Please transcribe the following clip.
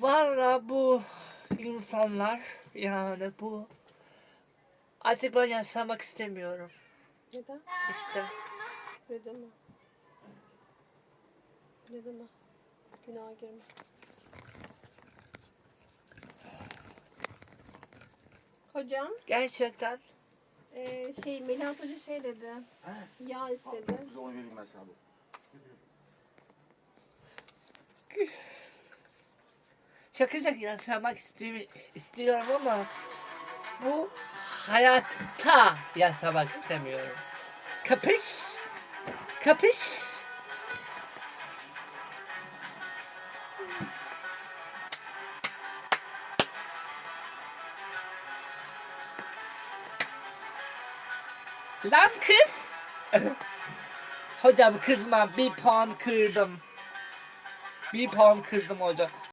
Valla bu insanlar yani bu artık ben yaşamak istemiyorum. Neden? İşte Neden mi? Neden mi? Günaha girme. Hocam, gerçekten eee şey Melahat Hoca şey dedi. Yağ istedi. Biz onu vereyim ben sana dur. Şakacak yaşamak isti- istiyorum ama bu hayatta yaşamak istemiyorum. Kapış? Kapış? Lan kız! Hocam kızma bir puan kırdım. Bir puan kırdım hocam.